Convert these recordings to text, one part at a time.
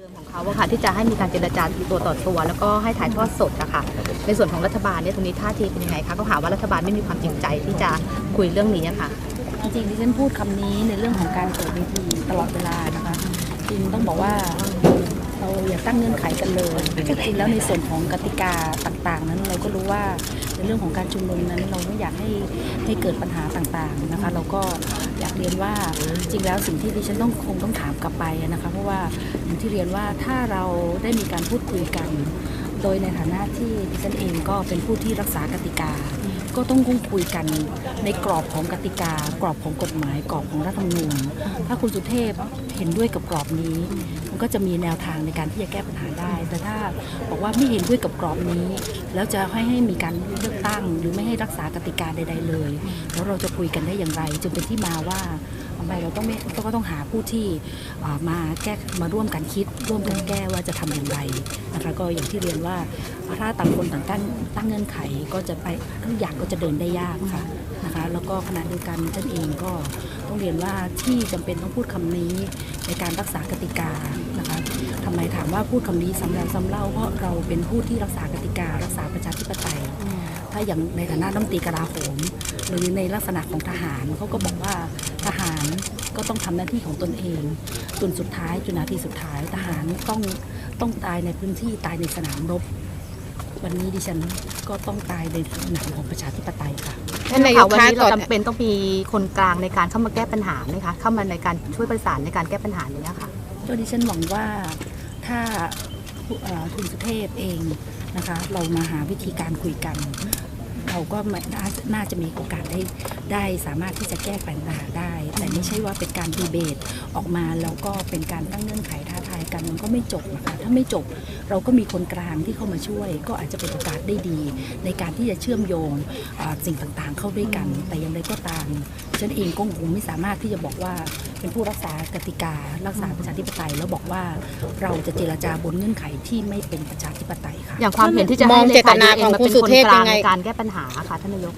เดิมของเขาอะค่ะที่จะให้มีการเจรจาตัวต่อตัว แล้วก็ให้ถ่ายทอดสดอะค่ะในส่วนของรัฐบาลเนี่ยตรงนี้ท่าทีเป็นยังไงคะเขาหาว่ารัฐบาลไม่มีความจริงใจที่จะคุยเรื่องนี้อะค่ะจริงๆดิฉันพูดคำนี้ในเรื่องของการเปิดเวทีตลอดเวลานะคะจริงต้องบอกว่า เราอย่าตั้งเงื่อนไขกันเลยจริงๆแล้วในส่วนของกติกาต่างๆ นั้นเราก็รู้ว่าในเรื่องของการชุมนุมนั้น เราไม่อยากให้ให้เกิดปัญหาต่างๆนะคะ เราก็อยากเรียนว่าจริงแล้วสิ่งที่ดิฉันต้องคงต้องถามกลับไปนะคะ เพราะว่าอย่างที่เรียนว่าถ้าเราได้มีการพูดคุยกัน โดยในฐานะที่ดิฉันเองก็เป็นผู้ที่รักษากติกา ก็ต้องคงคุยกันในกรอบของกติกา กรอบของกฎหมาย กรอบของรัฐธรรมนูญ ถ้าคุณสุเทพเห็นด้วยกับกรอบนี้ มันก็จะมีแนวทางในการที่จะแก้ปัญหาได้ แต่ถ้าบอกว่าไม่เห็นด้วยกับกรอบนี้ แล้วจะให้ให้มีการเลือกตั้ง หรือไม่ให้รักษากติกาใด ๆ เลย แล้วเราจะคุยกันได้อย่างไรจึงเป็นที่มาว่า ไมเราต้องไม่ก็ต้องหาผู้ที่มาแก้มาร่วมกันคิด ร่วมกันแก้ว่าจะทำอย่างไรนะคะก็อย่างที่เรียนว่าถ้าต่างคนต่างตั้งตั้งเงื่อนไขก็จะไปทุกอย่างก็จะเดินได้ยากค่ะนะคะแล้วก็ขณะเดียวกันฉันเองก็ต้องเรียนว่าที่จำเป็นต้องพูดคำนี้ในการรักษากติกานะคะทำไมถามว่าพูดคำนี้ซ้ำแล้วซ้ำเล่าเพราะเราเป็นผู้ที่รักษากติกา รักษาประชาธิปไตย ถ้าอย่างในฐานะรัฐมนตรีกลาโหมหรือในลักษณะของทหารเขาก็บอกว่าทหาร ก็ต้องทำหน้าที่ของตนเองจนสุดท้ายจนนาทีสุดท้ายทหารต้องต้องตายในพื้นที่ตายในสนามรบ วันนี้ดิฉันก็ต้องตายในสนามของประชาธิปไตยค่ะท่านนายกวันคะนี้เราก่อนจำเป็นต้องมีคนกลางในการเข้ามาแก้ปัญหาไหมคะเข้ามาในการช่วยประสานในการแก้ปัญหานี้ค่ะก็ดิฉันหวังว่าถ้าผู้เอ่อคุณสุเทพเองนะคะ เรามาหาวิธีการคุยกัน เราก็น่านาจะมีโอกาสได้ได้สามารถที่จะแก้ปัญหาได้ แต่ไม่ใช่ว่าเป็นการดีเบตออกมาแล้วก็เป็นการตั้งเงื่อนไขท้า กันมันก็ไม่จบนะคะถ้าไม่จบเราก็มีคนกลางที่เข้ามาช่วย ก็อาจจะเป็นโอกาสได้ดี ในการที่จะเชื่อมโยงอ่าสิ่งต่างๆ เข้าด้วยกัน แต่อย่างไรก็ตามฉันเองก็คงไม่สามารถที่จะบอกว่าเป็นผู้รักษากติกา รักษาประชาธิปไตยแล้วบอกว่าเราจะเจรจาบนเงื่อนไขที่ไม่เป็นประชาธิปไตยค่ะอย่างความเห็นที่จะมให้องเลเจตขานายูเอ็ขนองมาคุเป็ณนสุคนเทพกลางยังไงในการแก้ปัญหาค่ะท่านนายก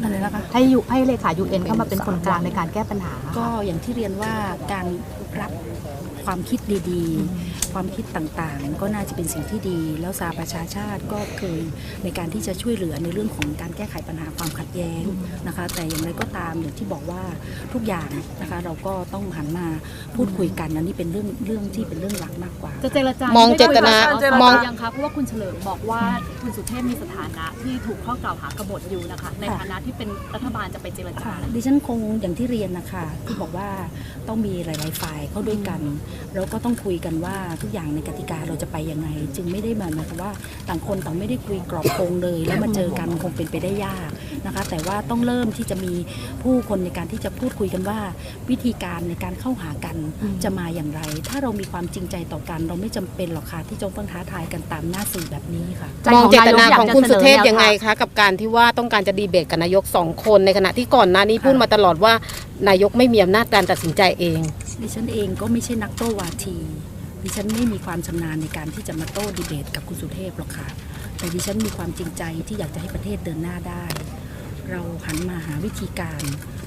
นั่นเลยนะคะให้ยูให้เลขายูเอ็นเข้ามาเป็นคนกลางในการแก้ปัญหา ก็อย่างที่เรียนว่าการรับ ความคิดดีๆ ความคิดต่างๆ ก็น่าจะเป็นสิ่งที่ดี แล้วสาประชาชาติก็เคยในการที่จะช่วยเหลือในเรื่องของการแก้ไขปัญหาความขัดแย้งนะคะ แต่อย่างไรก็ตามอย่างที่บอกว่าทุกอย่างนะคะเราก็ต้องหันมาพูดคุยกันอันนี้เป็นเรื่องเรื่องที่เป็นเรื่องหลักมากกว่า จะเจรจามองเจตนาเจรมองจายังคะเพราะว่าคุณเฉลิมบอกว่าคุณสุเทพมีสถานะที่ถูกข้อกล่าวหากบฏอยู่นะคะ ในฐานะที่เป็นรัฐบาลจะไปเจรจาค่ะดิฉันคงอย่างที่เรียนนะคะที่บอกว่าต้องมีหลาย ๆ ฝ่ายเข้าด้วยกันแล้วก็ต้องคุยกันว่าทุกอย่างในกติกาเราจะไปยังไง จึงไม่ได้มาหมายความว่าต่างคนต่างไม่ได้คุยกรอบโครงเลย แล้วมาเจอกันคงเป็นไปได้ยากนะคะ แต่ว่าต้องเริ่มที่จะมีผู้คนในการที่จะพูดคุยกันว่า วิธีการในการเข้าหากันจะมาอย่างไร ถ้าเรามีความจริงใจต่อกัน เราไม่จำเป็นหรอกค่ะที่จะต้องท้าทายกันตามหน้าสื่อแบบนี้ค่ะมองเจตนาของคุณสุเทพยังไงคะกับการที่ว่าต้องการจะดีเบตกับนายกสองคนในขณะที่ก่อนหน้านี้พูดมาตลอดว่านายกไม่มีอำนาจการตัดสินใจเอง ดิฉันเองก็ไม่ใช่นักโต้วาที ดิฉันไม่มีความชำนาญในการที่จะมาโต้ดีเบตกับคุณสุเทพหรอกค่ะ แต่ดิฉันมีความจริงใจที่อยากจะให้ประเทศเดินหน้าได้ เราหันมาหาวิธีการ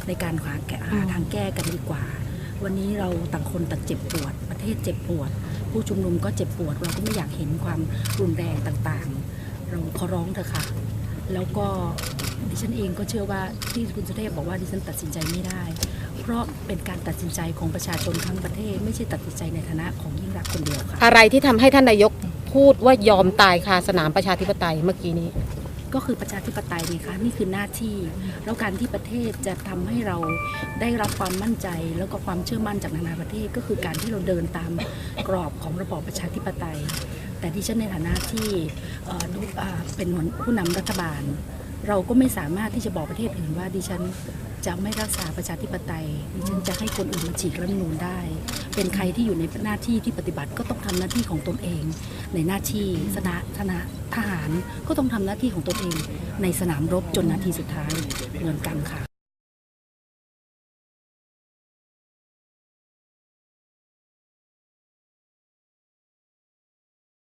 ในการหาแก้หาทางแก้กันดีกว่า วันนี้เราต่างคนต่างเจ็บปวด ประเทศเจ็บปวด ผู้ชุมนุมก็เจ็บปวด เราก็ไม่อยากเห็นความรุนแรงต่างๆ เราขอร้องเถอะค่ะ แล้วก็ดิฉันเองก็เชื่อว่าที่คุณสุเทพบอกว่าดิฉันตัดสินใจไม่ได้ เพราะเป็นการตัดสินใจของประชาชนทั้งประเทศ ไม่ใช่ตัดสินใจในฐานะของยิ่งรักษณ์คนเดียวค่ะ อะไรที่ทำให้ท่านนายกพูดว่ายอมตายคาสนามประชาธิปไตยเมื่อกี้นี้ ก็คือประชาธิปไตยนี่คะนี่คือหน้าที่ แล้วการที่ประเทศจะทำให้เราได้รับความมั่นใจ แล้วก็ความเชื่อมั่นจากนานาประเทศ ก็คือการที่เราเดินตามกรอบของระบอบประชาธิปไตย แต่ที่ฉันในฐานะที่เอ่อดูอ่าเป็นหัวผู้นำรัฐบาล เราก็ไม่สามารถที่จะบอกประเทศอื่นว่าดิฉันจะไม่รักษาประชาธิปไตยดิฉันจะให้คนอื่นมาฉีกรัฐมนูลได้ เป็นใครที่อยู่ในหน้าที่ที่ปฏิบัติก็ต้องทำหน้าที่ของตนเอง ในหน้าที่สนะธนะทหารก็ต้องทำหน้าที่ของตนเอง ในสนามรบจนนาทีสุดท้ายเหมือนกันค่ะ